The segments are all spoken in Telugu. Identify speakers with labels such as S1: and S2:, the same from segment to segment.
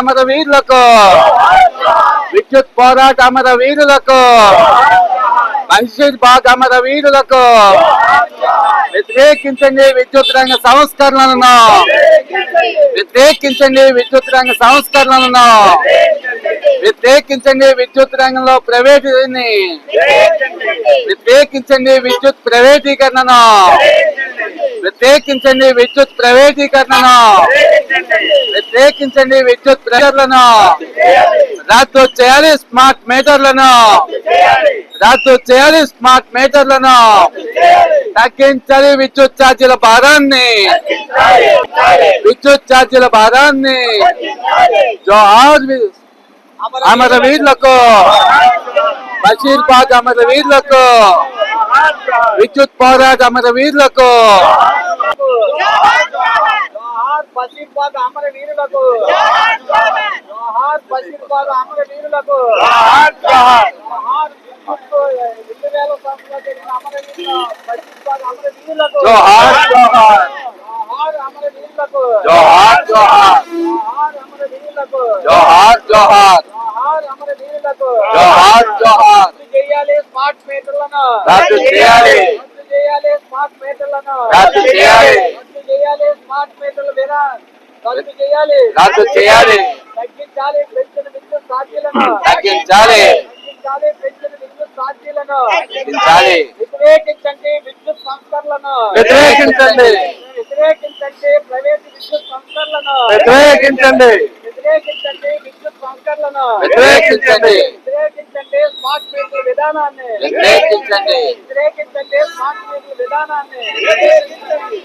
S1: అమర వీరులకు. విద్యుత్ పోరాట అమర వీరులకు. మహిషీర్ బాగ్ అమర వీరులకు. వ్యతిరేకించండి విద్యుత్ రంగ సంస్కరణలను. వ్యతిరేకించండి విద్యుత్ రంగ సంస్కరణలను. వ్యతిరేకించండి విద్యుత్ రంగంలో ప్రైవేట్ వ్యతిరేకించండి విద్యుత్ ప్రైవేటీకరణను. వ్యతిరేకించండి విద్యుత్ ప్రైవేటీకరణను. వ్యతిరేకించండి విద్యుత్ ప్రెషర్లను. రద్దు చేయాలి స్మార్ట్ మీటర్లను. రద్దు చేయాలి స్మార్ట్ మీటర్లను. తగ్గించాలి విద్యుత్ ఛార్జీల భారాన్ని. విద్యుత్ ఛార్జీల భారాన్ని. జోహార్ వి- అమర వీరులకు బషీర్ బాగ్ అమర వీరులకు విద్యుత్ పోరాట అమర వీరులకు
S2: జోహార్ బషీర్బాగ్ అమర వీరులకు జోహార్ బషీర్బాగ్ అమర వీరులకు జోహార్ రెండు వేల సంవత్సరాలు జరిగిన అమర వీరుల బషీర్బాగ్ అమర వీరులకు
S1: జోహార్ జోహార్
S2: జోహార్ అమర వీరులకు
S1: జోహార్ జోహార్
S2: స్మార్ట్ మీటర్లను
S1: రద్దు చేయాలి
S2: రద్దు చేయాలి. స్మార్ట్ మీటర్లను
S1: రద్దు చేయాలి.
S2: రద్దు చేయాలి. స్మార్ట్ మీటర్ల రద్దు చేయాలి.
S1: రద్దు చేయాలి.
S2: తగ్గించాలి. పెంచిన విద్యుత్ ఛార్జీలను
S1: తగ్గించాలి.
S2: తగ్గించాలి. పెంచిన విద్యుత్ ఛార్జీలను
S1: తగ్గించాలి.
S2: వ్యతిరేకించండి విద్యుత్ సంస్థలను.
S1: వ్యతిరేకించండి.
S2: వ్యతిరేకించండి ప్రైవేట్ విద్యుత్ సంస్థలను.
S1: వ్యతిరేకించండి.
S2: వ్యతిరేకించండి విద్యుత్
S1: వ్యతిరేకించండి.
S2: వ్యతిరేకించండి స్మార్ట్ మీటర్ విధానాన్ని
S1: వ్యతిరేకించండి
S2: వ్యతిరేకించండి స్మార్ట్ మీటర్ విధానాన్ని వ్యతిరేకించండి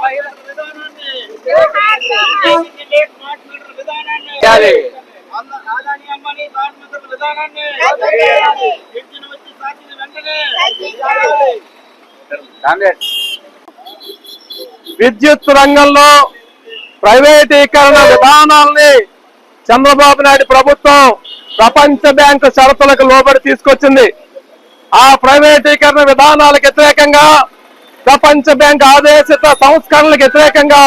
S2: బహిరంగ విధానాన్ని వ్యతిరేకించండి స్మార్ట్ మీటర్ విధానాన్ని
S1: చేయాలి.
S2: అన్న- అదాని అంబానీ స్మార్ట్ మీటర్ విధానాన్ని పెంచిన వచ్చి సాక్షిని వెంటనే
S3: విద్యుత్ రంగంలో ప్రైవేటీకరణ విధానాల్ని చంద్రబాబు నాయుడు ప్రభుత్వం ప్రపంచ బ్యాంకు షరతులకు లోబడి తీసుకొచ్చింది. ఆ ప్రైవేటీకరణ విధానాలకు వ్యతిరేకంగా ప్రపంచ బ్యాంక్ ఆదేశిత సంస్కరణలకు వ్యతిరేకంగా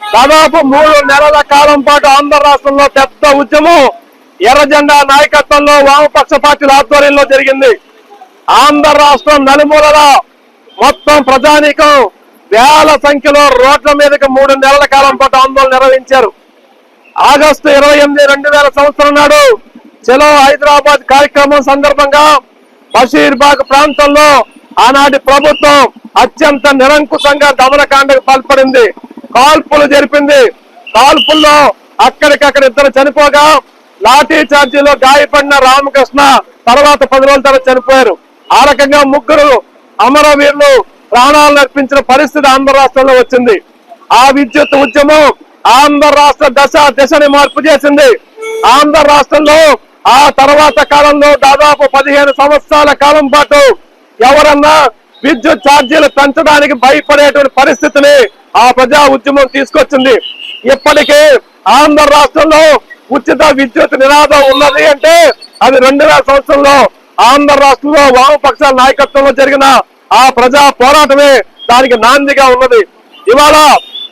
S3: దాదాపు మూడు నెలల కాలం పాటు ఆంధ్ర రాష్ట్రంలో పెద్ద ఉద్యమం ఎర్రజెండా నాయకత్వంలో వామపక్ష పార్టీల ఆధ్వర్యంలో జరిగింది. ఆంధ్ర రాష్ట్రం నలుమూలల మొత్తం ప్రజానీకం వేల సంఖ్యలో రోడ్ల మీదకి మూడు నెలల కాలం పాటు ఆందోళన నిర్వహించారు. ఆగస్టు ఇరవై ఎనిమిది రెండు వేల సంవత్సరం నాడు చలో హైదరాబాద్ కార్యక్రమం సందర్భంగా బషీర్బాగ్ ప్రాంతంలో ఆనాటి ప్రభుత్వం అత్యంత నిరంకుశంగా దమనకాండకు పాల్పడింది. కాల్పులు జరిపింది. కాల్పుల్లో అక్కడికక్కడ ఇద్దరు చనిపోగా లాఠీ చార్జీలో గాయపడిన రామకృష్ణ తర్వాత పది రోజుల తర్వాత చనిపోయారు. ఆ రకంగా ముగ్గురు అమరవీరులు ప్రాణాలను అర్పించిన పరిస్థితి ఆంధ్ర రాష్ట్రంలో వచ్చింది. ఆ విద్యుత్ ఉద్యమం ఆంధ్ర రాష్ట్ర దశ దిశని మార్పు చేసింది. ఆంధ్ర రాష్ట్రంలో ఆ తర్వాత కాలంలో దాదాపు పదిహేను సంవత్సరాల కాలం పాటు ఎవరన్నా విద్యుత్ ఛార్జీలు పెంచడానికి భయపడేటువంటి పరిస్థితిని ఆ ప్రజా ఉద్యమం తీసుకొచ్చింది. ఇప్పటికీ ఆంధ్ర రాష్ట్రంలో ఉచిత విద్యుత్ నినాదం ఉన్నది అంటే అది రెండు వేల సంవత్సరంలో ఆంధ్ర రాష్ట్రంలో వామపక్షాల నాయకత్వంలో జరిగిన ఆ ప్రజా పోరాటమే దానికి నాందిగా ఉన్నది. ఇవాళ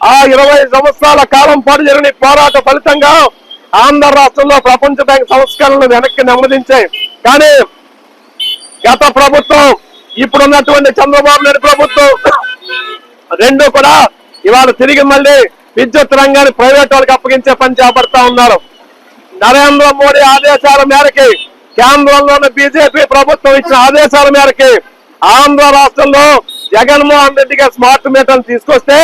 S3: ఆ ఇరవై సంవత్సరాల కాలం పాటు జరిగిన పోరాట ఫలితంగా ఆంధ్ర రాష్ట్రంలో ప్రపంచ బ్యాంక్ సంస్కరణలు వెనక్కి నెమ్మదించాయి కానీ గత ప్రభుత్వం ఇప్పుడున్నటువంటి చంద్రబాబు నాయుడు ప్రభుత్వం రెండు కూడా ఇవాళ తిరిగి మళ్ళీ విద్యుత్ రంగాన్ని ప్రైవేట్ వాళ్ళకి అప్పగించే పని చేపడతా ఉన్నారు. నరేంద్ర మోడీ ఆదేశాల మేరకి కేంద్రంలోని బీజేపీ ప్రభుత్వం ఇచ్చిన ఆదేశాల మేరకి ఆంధ్ర రాష్ట్రంలో జగన్మోహన్ రెడ్డి గారు స్మార్ట్ మీటర్లు తీసుకొస్తే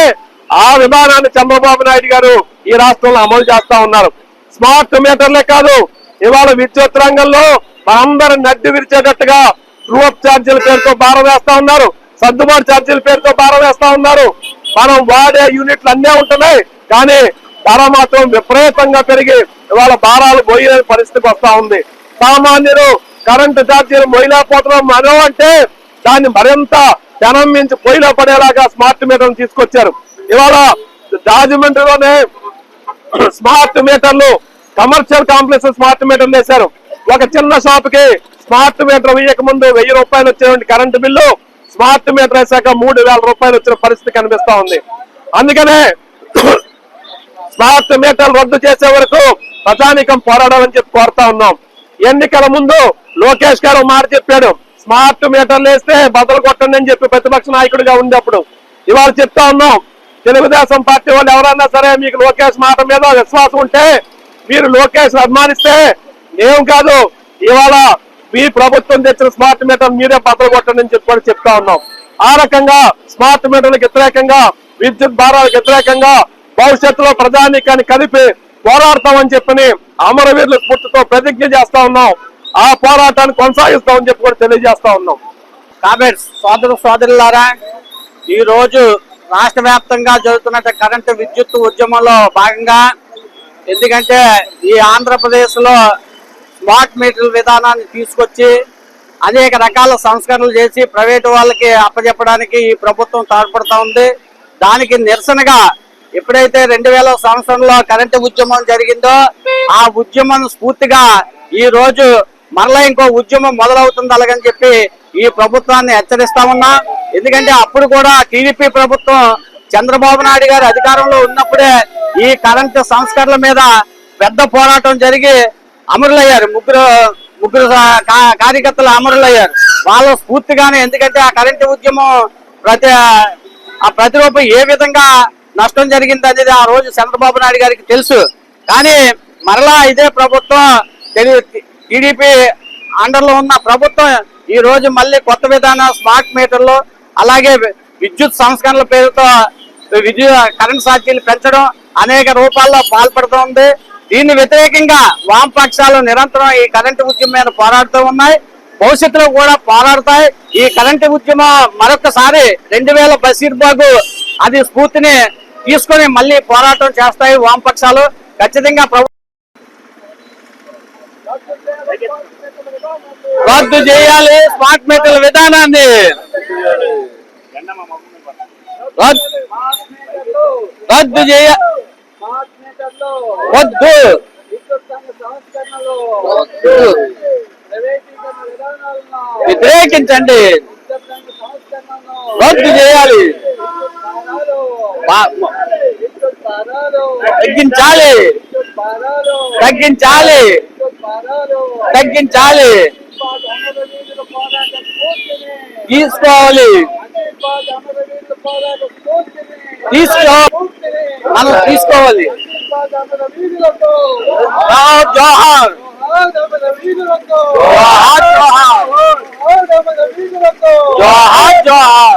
S3: ఆ విధానాన్ని చంద్రబాబు నాయుడు గారు ఈ రాష్ట్రంలో అమలు చేస్తా ఉన్నారు. స్మార్ట్ మీటర్లే కాదు. ఇవాళ విద్యుత్ రంగంలో మనందరం నడ్డి విరిచేటట్టుగా రూప్ ఛార్జీల పేరుతో భారం వేస్తా ఉన్నారు. సర్దుబాటు ఛార్జీల పేరుతో భారం వేస్తా ఉన్నారు. మనం వాడే యూనిట్లు అన్నీ ఉంటున్నాయి. కానీ ధర మాత్రం విపరీతంగా పెరిగి ఇవాళ భారాలు పోయలేని పరిస్థితికి వస్తా ఉంది. సామాన్యులు కరెంటు ఛార్జీలు మొయ్యలేకపోతున్నాం మనం అంటే దాన్ని మరింత జనం మించి పొయ్యిలో పడేలాగా స్మార్ట్ మీటర్లు తీసుకొచ్చారు. ఇవాళ రాజమండ్రిలోనే స్మార్ట్ మీటర్లు కమర్షియల్ కాంప్లెక్స్ స్మార్ట్ మీటర్లు వేశారు. ఒక చిన్న షాప్కి స్మార్ట్ మీటర్ వేయక ముందు వెయ్యి రూపాయలు వచ్చేటువంటి కరెంటు బిల్లు స్మార్ట్ మీటర్ వేసాక మూడు వేల రూపాయలు వచ్చిన పరిస్థితి కనిపిస్తా ఉంది. అందుకనే స్మార్ట్ మీటర్లు రద్దు చేసే వరకు ప్రజానికం పోరాడాలని చెప్పి కోరుతా ఉన్నాం. ఎన్నికల ముందు లోకేష్ గారు మాట చెప్పాడు స్మార్ట్ మీటర్లు వేస్తే బదులు కొట్టండి అని చెప్పి ప్రతిపక్ష నాయకుడిగా ఉంది అప్పుడు ఇవాళ చెప్తా ఉన్నాం తెలుగుదేశం పార్టీ వాళ్ళు ఎవరన్నా సరే మీకు లోకేష్ మాట మీద విశ్వాసం ఉంటే మీరు లోకేష్ అభిమానిస్తే మేము కాదు. ఇవాళ మీ ప్రభుత్వం తెచ్చిన స్మార్ట్ మీటర్ మీరే బద్దలు కొట్టండి అని చెప్పి చెప్తా ఉన్నాం. ఆ రకంగా స్మార్ట్ మీటర్లకు వ్యతిరేకంగా విద్యుత్ భారాలకు వ్యతిరేకంగా భవిష్యత్తులో ప్రజానీకాన్ని కలిపి పోరాడతామని చెప్పని అమరవీరుల స్ఫూర్తితో ప్రతిజ్ఞ చేస్తా ఉన్నాం. ఆ పోరాటాన్ని కొనసాగిస్తామని చెప్పి కూడా తెలియజేస్తా ఉన్నాం.
S4: కాబట్టి సోదరు సోదరులారా ఈరోజు రాష్ట్ర వ్యాప్తంగా జరుగుతున్న కరెంటు విద్యుత్ ఉద్యమంలో భాగంగా ఎందుకంటే ఈ ఆంధ్రప్రదేశ్లో స్మార్ట్ మీటర్ విధానాన్ని తీసుకొచ్చి అనేక రకాల సంస్కరణలు చేసి ప్రైవేటు వాళ్ళకి అప్పచెప్పడానికి ఈ ప్రభుత్వం తోడ్పడతా ఉంది. దానికి నిరసనగా ఎప్పుడైతే రెండు వేల సంవత్సరంలో కరెంటు ఉద్యమం జరిగిందో ఆ ఉద్యమం స్ఫూర్తిగా ఈ రోజు మరలా ఇంకో ఉద్యమం మొదలవుతుంది అలాగని చెప్పి ఈ ప్రభుత్వాన్ని హెచ్చరిస్తా ఉన్నా. ఎందుకంటే అప్పుడు కూడా టీడీపీ ప్రభుత్వం చంద్రబాబు నాయుడు గారు అధికారంలో ఉన్నప్పుడే ఈ కరెంటు సంస్కరణల మీద పెద్ద పోరాటం జరిగి అమరులయ్యారు. ముగ్గురు ముగ్గురు కార్యకర్తలు అమరులయ్యారు. వాళ్ళ స్ఫూర్తిగానే ఎందుకంటే ఆ కరెంటు ఉద్యమం ప్రతి ఆ ప్రతిరూపం ఏ విధంగా నష్టం జరిగింది అనేది ఆ రోజు చంద్రబాబు నాయుడు గారికి తెలుసు. కానీ మరలా ఇదే ప్రభుత్వం టీడీపీ అండర్లో ఉన్న ప్రభుత్వం ఈ రోజు మళ్ళీ కొత్త విధానం స్మార్ట్ మీటర్లు అలాగే విద్యుత్ సంస్కరణల పేరుతో విద్యుత్ కరెంట్ ఛార్జీలు పెంచడం అనేక రూపాల్లో పాల్పడుతోంది. దీన్ని వ్యతిరేకంగా వామపక్షాలు నిరంతరం ఈ కరెంటు ఉద్యమం మీద పోరాడుతూ ఉన్నాయి. భవిష్యత్తులో కూడా పోరాడతాయి. ఈ కరెంటు ఉద్యమం మరొకసారి రెండు వేల బషీర్బాగు అది స్ఫూర్తిని తీసుకొని మళ్ళీ పోరాటం చేస్తాయి వామపక్షాలు. ఖచ్చితంగా రద్దు చేయాలి. స్మార్ట్ మీటర్ల విధానాన్ని. రద్దు
S2: చేయాలి
S4: వద్దు. వ్యతిరేకించండి. రద్దు చేయాలి. తగ్గించాలి. తగ్గించాలి. తగ్గించాలి. తీసుకోవాలి. తీసుకో మనం తీసుకోవాలి. జోహార్ జోహార్. జోహార్ జోహార్.